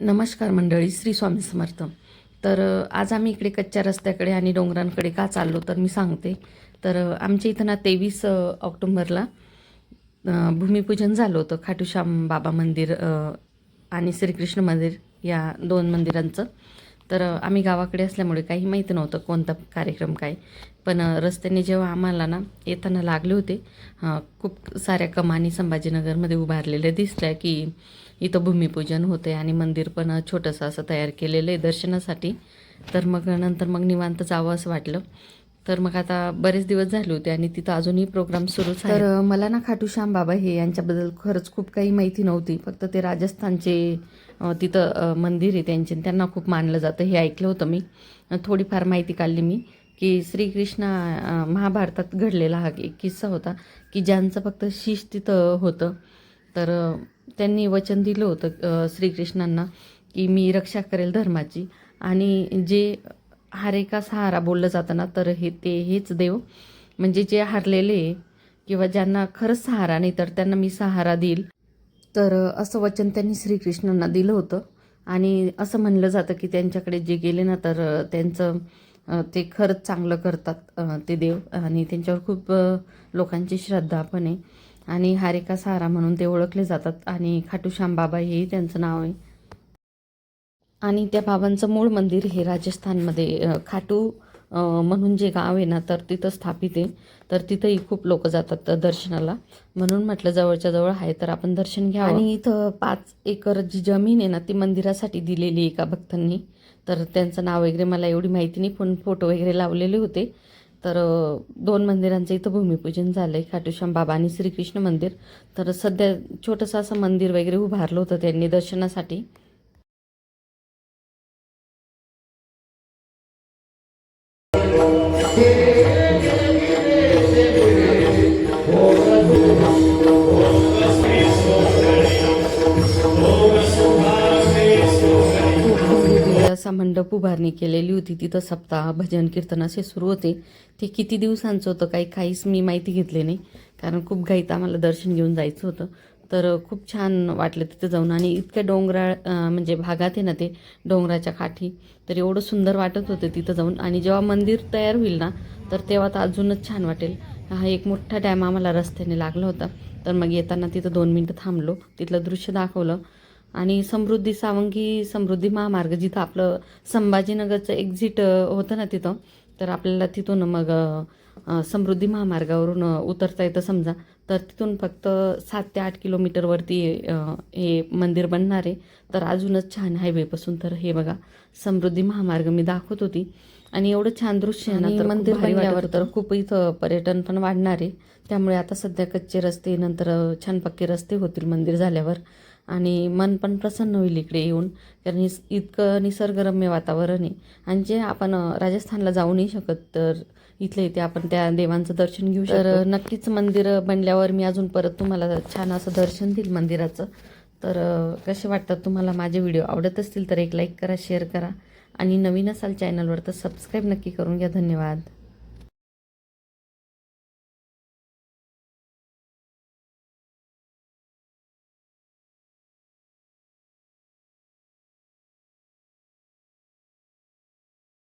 नमस्कार मंडळी श्री स्वामी समर्थ. तर आज आम्ही इकडे कच्च्या रस्त्याकडे आणि डोंगरांकडे का चाललो तर मी सांगते. तर आमच्या इथं ना तेवीस ऑक्टोंबरला भूमिपूजन झालं होतं. खाटूश्याम बाबा मंदिर आणि श्रीकृष्ण मंदिर या दोन मंदिरांचं. तर आम्ही गावाकडे असल्यामुळे काही माहीत नव्हतं कोणता कार्यक्रम काय. पण रस्त्याने जेव्हा आम्हाला ना येताना लागले होते खूप साऱ्या कमानी संभाजीनगरमध्ये उभारलेल्या दिसल्या की इथं भूमिपूजन होते आणि मंदिर पण छोटंसं असं तयार केलेलं आहे दर्शनासाठी. तर मग नंतर मग निवांत जावं असं वाटलं. तर मग आता बरेच दिवस झाले होते आणि तिथं अजूनही प्रोग्राम सुरूच तर मला ना खाटू श्याम बाबा हे यांच्याबद्दल खरंच खूप काही माहिती नव्हती. फक्त ते राजस्थानचे तिथं मंदिर आहे त्यांचे त्यांना खूप मानलं जातं. हे ऐकलं होतं मी. थोडीफार माहिती काढली मी की श्रीकृष्ण महाभारतात घडलेला हा एक किस्सा होता की ज्यांचं फक्त शीश तिथं होतं. तर त्यांनी वचन दिलं होतं श्रीकृष्णांना की मी रक्षा करेल धर्माची आणि जे हारेका सहारा बोललं जातं ना तर हे ते हेच देव. म्हणजे जे हारलेले किंवा ज्यांना खरंच सहारा नाही तर त्यांना मी सहारा देईल. तर असं वचन त्यांनी श्रीकृष्णांना दिलं होतं. आणि असं म्हणलं जातं की त्यांच्याकडे जे गेले ना तर त्यांचं ते खरंच चांगलं करतात ते देव. आणि त्यांच्यावर खूप लोकांची श्रद्धा पण आहे. आणि हारिका सहारा म्हणून ते ओळखले जातात. आणि खाटूश्याम बाबा हेही त्यांचं नाव आहे. आणि त्या बाबांचं मूळ मंदिर हे राजस्थानमध्ये खाटू म्हणून जे गाव आहे ना तर तिथं स्थापित आहे. तर तिथंही खूप लोक जातात दर्शनाला. म्हणून म्हटलं जवळच्या जवळ आहे तर आपण दर्शन घ्या आणि इथं पाच एकर जी जमीन आहे ना ती मंदिरासाठी दिलेली आहे एका भक्तांनी. तर त्यांचं नाव वगैरे मला एवढी माहिती नाही पण फोटो वगैरे लावलेले होते. तर दोन मंदिरांचं इथं भूमिपूजन झालं आहे खाटूश्याम बाबा आणि श्रीकृष्ण मंदिर. तर सध्या छोटंसं असं मंदिर वगैरे उभारलं होतं त्यांनी दर्शनासाठी. असा मंडप उभारणी केलेली होती. तिथं सप्ताह भजन कीर्तन असे सुरू होते. ते किती दिवसांचं होतं काही काहीच मी माहिती घेतली नाही. कारण खूप घाईत आम्हाला दर्शन घेऊन जायचं होतं. तर खूप छान वाटलं तिथं जाऊन. आणि इतक्या डोंगराळ म्हणजे भागात आहे ना ते डोंगराच्या काठी तर एवढं सुंदर वाटत होतं तिथं जाऊन. आणि जेव्हा मंदिर तयार होईल ना तर तेव्हा तर अजूनच छान वाटेल. हा एक मोठा डॅम आम्हाला रस्त्याने लागला होता. तर मग येताना तिथं दोन मिनटं थांबलो. तिथलं दृश्य दाखवलं. आणि समृद्धी सावंगी समृद्धी महामार्ग जिथं आपलं संभाजीनगरचं एक्झिट होतं ना तिथं तर आपल्याला तिथून मग समृद्धी महामार्गावरून उतरता येतं समजा. तर तिथून फक्त सात ते आठ किलोमीटरवरती हे मंदिर बनणार आहे. तर अजूनच छान हायवेपासून तर हे बघा समृद्धी महामार्ग मी दाखवत होती. आणि एवढं छान दृश्य आहे ना तर मंदिर बनल्यावर तर खूप इथं पर्यटन पण वाढणार आहे. त्यामुळे आता सध्या कच्चे रस्ते नंतर छान पक्के रस्ते होतील मंदिर झाल्यावर. आणि मन पण प्रसन्न होईल इकडे येऊन. कारण निस इतकं निसर्गरम्य वातावरण आहे. आणि जे आपण राजस्थानला जाऊ नाही शकत तर इथले इथे आपण त्या देवांचं दर्शन घेऊ शकतो. तर नक्कीच मंदिर बनल्यावर मी अजून परत तुम्हाला छान असं दर्शन देईल मंदिराचं. तर कसे वाटतात तुम्हाला माझे व्हिडिओ? आवडत असतील तर एक लाईक करा शेअर करा. आणि नवीन असाल चॅनलवर तर सबस्क्राईब नक्की करून घ्या. धन्यवाद.